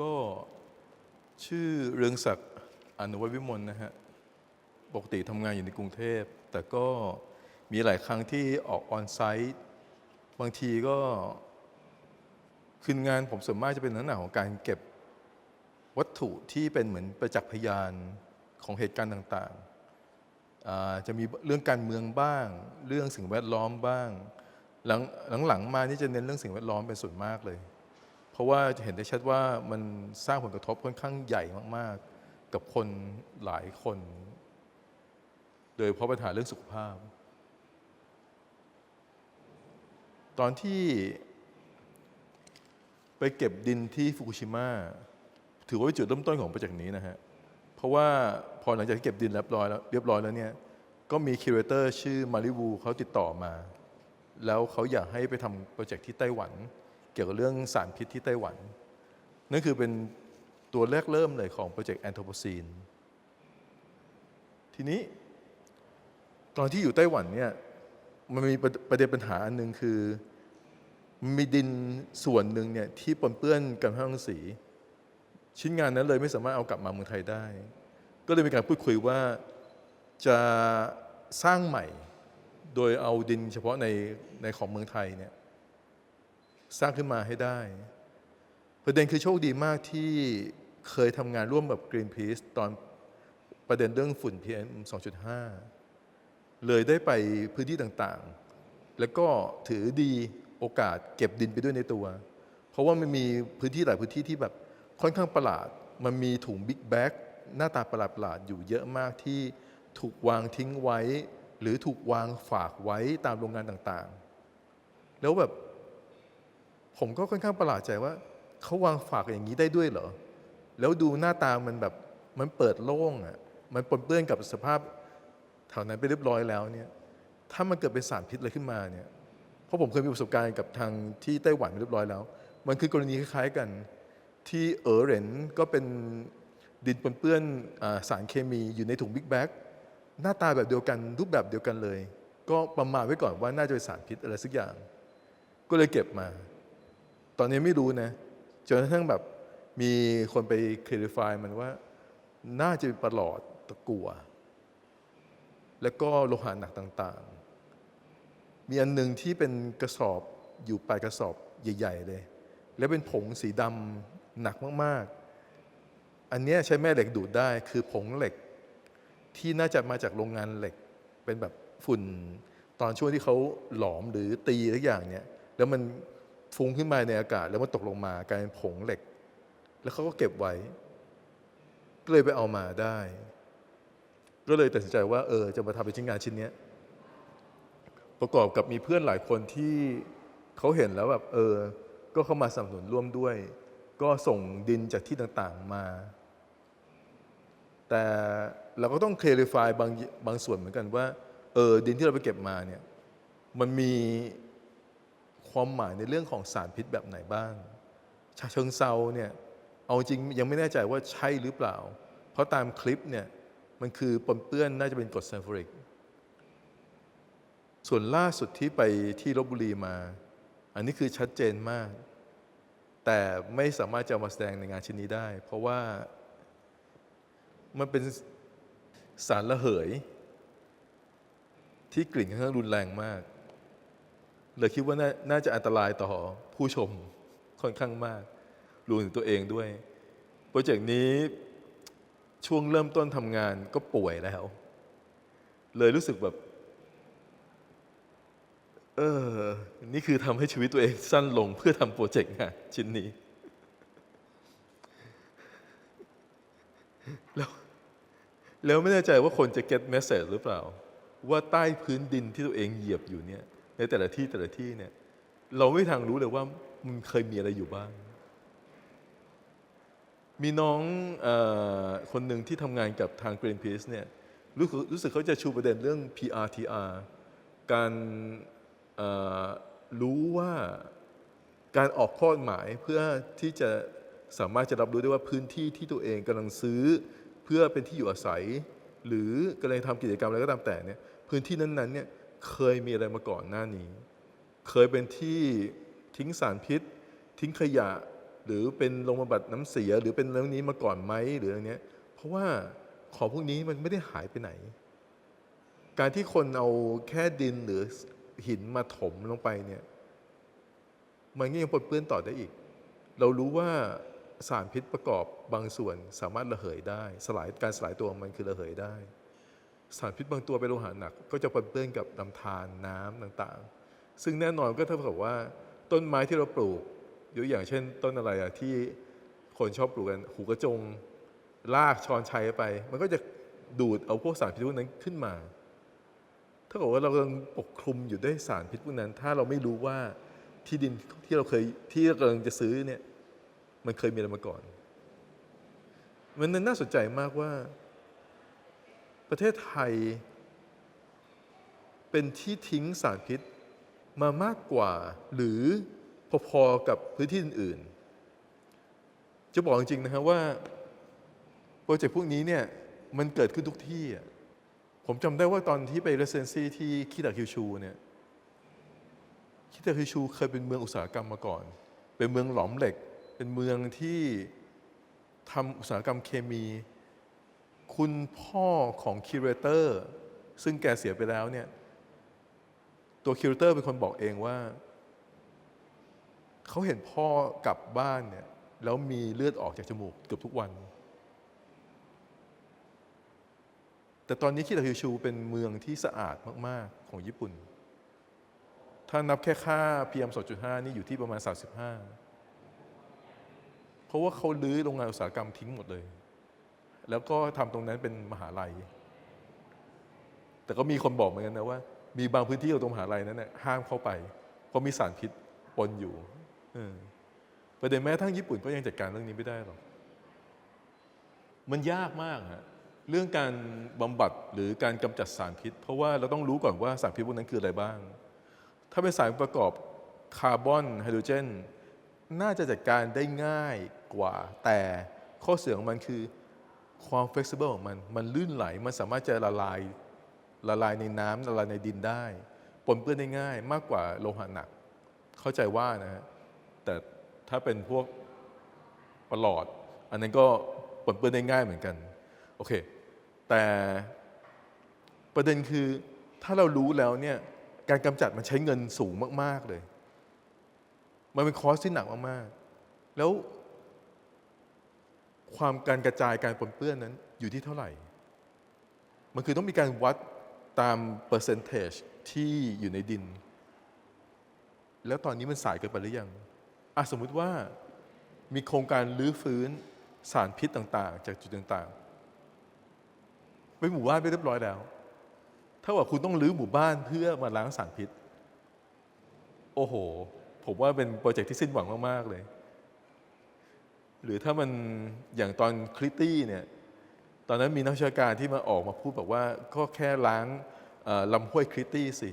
ก็ชื่อเรืองศักดิ์อนุวัฒวิมลนะฮะ ปกติทำงานอยู่ในกรุงเทพ แต่ก็มีหลายครั้งที่ออกออนไซต์ บางทีก็คืนงานผมส่วนมากจะเป็นลักษณะของการเก็บวัตถุที่เป็นเหมือนประจักษ์พยานของเหตุการณ์ต่างๆ จะมีเรื่องการเมืองบ้าง เรื่องสิ่งแวดล้อมบ้าง หลังหลังๆมานี่จะเน้นเรื่องสิ่งแวดล้อมเป็นส่วนมากเลย ราะว่าจะเห็นได้ชัดว่ามันสร้างผลกระทบค่อนข้างใหญ่มากๆ กับคนหลายคน โดยเฉพาะปัญหาเรื่องสุขภาพ ตอนที่ไปเก็บดินที่ฟุกุชิมะถือว่าเป็นจุดเริ่มต้นของโปรเจกต์นี้นะฮะ เพราะว่าพอหลังจากที่เก็บดินเรียบร้อยแล้วเรียบร้อยแล้วเนี่ยก็มีคิวเรเตอร์ชื่อมาริวูเขาติดต่อมา แล้วเขาอยากให้ไปทำโปรเจกต์ที่ไต้หวัน กี่ยวกับเรื่องสารพิษที่ไต้หวัน นั่นคือเป็นตัวแรกเริ่มเลยของโปรเจกต์แอนโทโพซีน ทีนี้ตอนที่อยู่ไต้หวันเนี่ยมันมีประเด็นปัญหาอันหนึ่งคือ มีดินส่วนหนึ่งเนี่ยที่ปนเปื้อนกันทั้งสี ชิ้นงานนั้นเลยไม่สามารถเอากลับมาเมืองไทยได้ ก็เลยมีการพูดคุยว่าจะสร้างใหม่ โดยเอาดินเฉพาะในในของเมืองไทยเนี่ย สร้างขึ้นมาให้ได้ ประเด็นคือโชคดีมากที่เคยทำงานร่วมกับ Greenpeace ตอนประเด็นเรื่องฝุ่น PM 2.5 เลยได้ไปพื้นที่ต่างๆ แล้วก็ถือดีโอกาสเก็บดินไปด้วยในตัว เพราะว่ามันมีพื้นที่หลายพื้นที่ที่แบบค่อนข้างประหลาด มันมีถุงบิ๊กแบ็กหน้าตาประหลาดๆอยู่เยอะมากที่ถูกวางทิ้งไว้ หรือถูกวางฝากไว้ตามโรงงานต่างๆ แล้วแบบ ผมก็ค่อนข้างประหลาดใจว่าเขาวางฝากอย่างนี้ได้ด้วยเหรอ แล้วดูหน้าตามันแบบมันเปิดโล่งอะ มันปนเปื้อนกับสภาพแถวนั้นไปเรียบร้อยแล้วเนี่ย ถ้ามันเกิดเป็นสารพิษอะไรขึ้นมาเนี่ย เพราะผมเคยมีประสบการณ์กับทางที่ไต้หวันเรียบร้อยแล้ว มันคือกรณีคล้ายๆกัน ที่เออเหรนก็เป็นดินปนเปื้อนสารเคมีอยู่ในถุงบิ๊กแบ็กหน้าตาแบบเดียวกันรูปแบบเดียวกันเลย ก็ประมาทไว้ก่อนว่าน่าจะเป็นสารพิษอะไรสักอย่าง ก็เลยเก็บมา ตอนนี้ไม่รู้นะจนกระทั่งแบบมีคนไปคลิฟายมันว่า น่าจะเป็นประหลอดตะกั่วแล้วก็โลหะหนักต่างๆ มีอันหนึ่งที่เป็นกระสอบอยู่ปลายกระสอบใหญ่ ๆ เลย แล้วเป็นผงสีดำหนักมากๆ อันนี้ใช้แม่เหล็กดูดได้คือผงเหล็ก ที่น่าจะมาจากโรงงานเหล็ก เป็นแบบฝุ่นตอนช่วงที่เขาหลอมหรือตีทุกอย่างเนี่ย แล้วมัน ฟุ้งขึ้นมาในอากาศ แล้วมันตกลงมากลายเป็นผงเหล็ก แล้วเขาก็เก็บไว้ ก็เลยไปเอามาได้ ก็เลยตัดสินใจว่า เออ จะมาทำเป็นชิ้นงานชิ้นนี้ประกอบกับมีเพื่อนหลายคนที่เขาเห็นแล้วแบบเออ ก็เข้ามาสนับสนุนร่วมด้วย ก็ส่งดินจากที่ต่างๆมา แต่เราก็ต้องเคลียร์ไฟบางบางส่วนเหมือนกันว่า เออดินที่เราไปเก็บมาเนี่ย มันมี ความหมายในเรื่องของสารพิษแบบไหนบ้างชาเชิงเซาเนี่ยเอาจริงยังไม่แน่ใจว่าใช่หรือเปล่า เพราะตามคลิปเนี่ยมันคือปนเปื้อนน่าจะเป็นกรดซัลฟูริก ส่วนล่าสุดที่ไปที่ลบบุรีมา อันนี้คือชัดเจนมาก แต่ไม่สามารถจะมาแสดงในงานชิ้นนี้ได้ เพราะว่ามันเป็นสารระเหย ที่กลิ่นค่อนข้างรุนแรงมาก เลยคิดว่านาน่าจะอันตรายต่อผู้ชมค่อนข้างมากรวมถึงตัวเองด้วย โปรเจกต์นี้ช่วงเริ่มต้นทำงานก็ป่วยแล้ว เลยรู้สึกแบบ เออ นี่คือทำให้ชีวิตตัวเองสั้นลงเพื่อทำโปรเจกต์งานชิ้นนี้ แล้วแล้วไม่แน่ใจว่าคนจะ get message หรือเปล่า ว่าใต้พื้นดินที่ตัวเองเหยียบอยู่เนี่ย ในแต่ละที่แต่ละที่เนี่ย เราไม่ทางรู้เลยว่ามันเคยมีอะไรอยู่บ้าง มีน้องอคนหนึ่งที่ทำงานกับทาง Greenpeace เนี่ยรู้สึกรู้สึกเขาจะชูประเด็นเรื่อง PRTR การรู้ว่าการออกข้อหมายเพื่อที่จะสามารถจะรับรู้ได้ว่าพื้นที่ที่ตัวเองกำลังซื้อเพื่อเป็นที่อยู่อาศัย หรือกำลังทำกิจกรรมอะไรก็ตามแต่เนี่ยพื้นที่นั้นๆเนี่ย เคยมีอะไรมาก่อนหน้านี้ เคยเป็นที่ทิ้งสารพิษ ทิ้งขยะ หรือเป็นโรงบำบัดน้ำเสีย หรือเป็นเรื่องนี้มาก่อนไหมหรืออะไรเนี้ย เพราะว่าของพวกนี้มันไม่ได้หายไปไหน การที่คนเอาแค่ดินหรือหินมาถมลงไปเนี่ย มันก็ยังปนเปื้อนต่อได้อีก เรารู้ว่าสารพิษประกอบบางส่วนสามารถระเหยได้ สลายการสลายตัวมันคือระเหยได้ สารพิษบางตัวเป็นโลหะหนัก ก็จะปนเปื้อนกับน้ำทานน้ำต่างๆ ซึ่งแน่นอนก็เท่ากับว่าต้นไม้ที่เราปลูกยกอย่างเช่น ต้นอะไรอะที่คนชอบปลูกกันหูกระจงลากชอนชัยไป มันก็จะดูดเอาพวกสารพิษพวกนั้นขึ้นมาถ้าเกิดว่าเรากำลังปกคลุมอยู่ด้วยสารพิษพวกนั้น ถ้าเราไม่รู้ว่าที่ดินที่เราเคยที่เรากำลังจะซื้อเนี่ยมันเคยมีอะไรมาก่อน มันน่าสนใจมากว่า ประเทศไทย เป็นที่ทิ้งสารพิษมามากกว่าหรือพอๆกับพื้นที่อื่นๆจะบอกจริงๆนะครับว่าโปรเจกต์พวกนี้เนี่ยมันเกิดขึ้นทุกที่ ผมจำได้ว่าตอนที่ไปเรสเซนซีที่คิตาคิวชูเนี่ยคิตาคิวชูเคยเป็นเมืองอุตสาหกรรมมาก่อน เป็นเมืองหลอมเหล็ก เป็นเมืองที่ทำอุตสาหกรรมเคมี คุณพ่อของคิวเรเตอร์ซึ่งแกเสียไปแล้วเนี่ย ตัวคิวเรเตอร์เป็นคนบอกเองว่า เขาเห็นพ่อกลับบ้านเนี่ยแล้วมีเลือดออกจากจมูกเกือบทุกวัน แต่ตอนนี้คิตาคิวชูเป็นเมืองที่สะอาดมาก ๆ ของญี่ปุ่น ถ้านับแค่ค่า PM 2.5 นี่อยู่ที่ประมาณ 35 เพราะว่าเขาลื้อโรงงานอุตสาหกรรมทิ้งหมดเลย แล้วก็ทำตรงนั้นเป็นมหาลัย แต่ก็มีคนบอกเหมือนกันนะว่า มีบางพื้นที่ของตรงมหาลัยนั้นนะห้ามเข้าไป เพราะมีสารพิษปนอยู่ประเด็นแม้ทั้งญี่ปุ่นก็ยังจัดการเรื่องนี้ไม่ได้หรอกมันยากมากฮะเรื่องการบำบัดหรือการกำจัดสารพิษ เพราะว่าเราต้องรู้ก่อนว่าสารพิษพวกนั้นคืออะไรบ้าง ถ้าเป็นสารประกอบคาร์บอนไฮโดรเจน น่าจะจัดการได้ง่ายกว่า แต่ข้อเสียของมันคือ ความ flexible ของมัน มันลื่นไหล มันสามารถจะละลายละลายในน้ำละลายในดินได้ปนเปื้อนได้ง่ายมากกว่าโลหะหนัก เข้าใจว่านะฮะแต่ถ้าเป็นพวกประหลอด อันนั้นก็ปนเปื้อนได้ง่ายเหมือนกัน โอเค แต่ประเด็นคือถ้าเรารู้แล้วเนี่ยการกำจัดมันใช้เงินสูงมาก ๆ เลย มันเป็นคอสที่หนักมาก ๆ แล้ว ความการกระจายการปนเปื้อนนั้นอยู่ที่เท่าไหร่ มันคือต้องมีการวัดตามเปอร์เซนเทจที่อยู่ในดิน แล้วตอนนี้มันสายเกินไปหรือยังอะสมมุติว่ามีโครงการลื้อฟื้นสารพิษต่าง ๆ จากจุดต่างๆไปหมู่บ้านไปเรียบร้อยแล้ว ถ้าว่าคุณต้องรื้อหมู่บ้านเพื่อมาล้างสารพิษ โอ้โห ผมว่าเป็นโปรเจกต์ที่สิ้นหวังมาก ๆ เลย หรือถ้ามันอย่างตอนคลิตตี้เนี่ยตอนนั้นมีนักวิชาการที่มาออกมาพูดบอกว่าก็แค่ล้างลำห้วยคลิตตี้สิ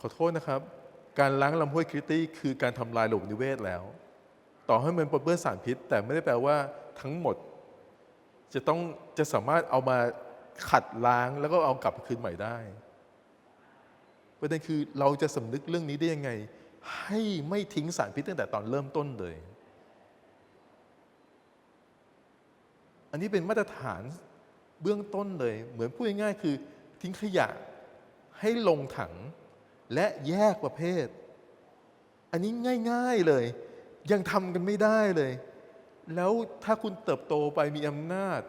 ขอโทษนะครับ การล้างลำห้วยคลิตตี้คือการทำลายระบบนิเวศแล้ว ต่อให้มันปนเปื้อนสารพิษ แต่ไม่ได้แปลว่าทั้งหมด จะต้องจะสามารถเอามาขัดล้างแล้วก็เอากลับคืนใหม่ได้ประเด็นคือเราจะสำนึกเรื่องนี้ได้ยังไง ให้ไม่ทิ้งสารพิษตั้งแต่ตอนเริ่มต้นเลย อันนี้เป็นมาตรฐานเบื้องต้นเลย เหมือนพูดง่ายๆคือทิ้งขยะให้ลงถังและแยกประเภท อันนี้ง่ายๆเลย ยังทำกันไม่ได้เลย แล้วถ้าคุณเติบโตไปมีอำนาจ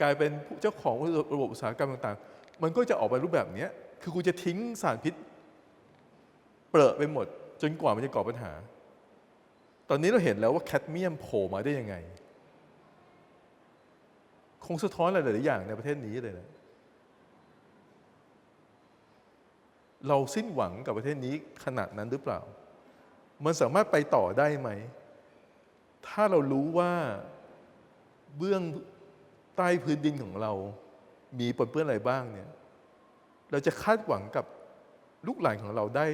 กลายเป็นผู้เจ้าของระบบอุตสาหกรรมต่างๆ มันก็จะออกไปรูปแบบนี้คือคุณจะทิ้งสารพิษ เปรอะไปหมด จนกว่ามันจะก่อปัญหา ตอนนี้เราเห็นแล้วว่าแคดเมียมโผล่มาได้ยังไง คงสะท้อนอะไรหลายอย่างในประเทศนี้เลยนะเราสิ้นหวังกับประเทศนี้ขนาดนั้นหรือเปล่า มันสามารถไปต่อได้ไหม ถ้าเรารู้ว่าเบื้องใต้พื้นดินของเรา มีปนเปื้อนอะไรบ้างเนี่ย เราจะคาดหวังกับลูกหลานของเราได้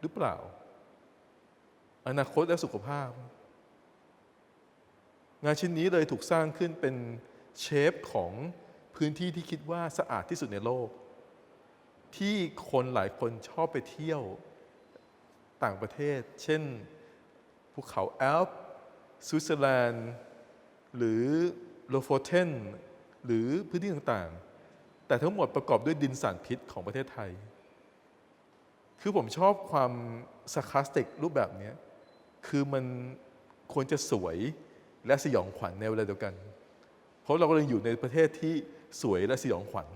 หรือเปล่า อนาคตและสุขภาพ งานชิ้นนี้เลยถูกสร้างขึ้นเป็น เชฟของพื้นที่ที่คิดว่าสะอาดที่สุดในโลก ที่คนหลายคนชอบไปเที่ยวต่างประเทศ เช่นภูเขาแอลป์สวิตเซอร์แลนด์ หรือโลโฟเทน หรือพื้นที่ต่างๆ แต่ทั้งหมดประกอบด้วยดินสารพิษของประเทศไทย คือผมชอบความสคาสติกรูปแบบนี้ คือมันควรจะสวยและสยองขวัญในเวลาเดียวกัน เพราะเรากำลังอยู่ในประเทศที่สวยและสยองขวัญ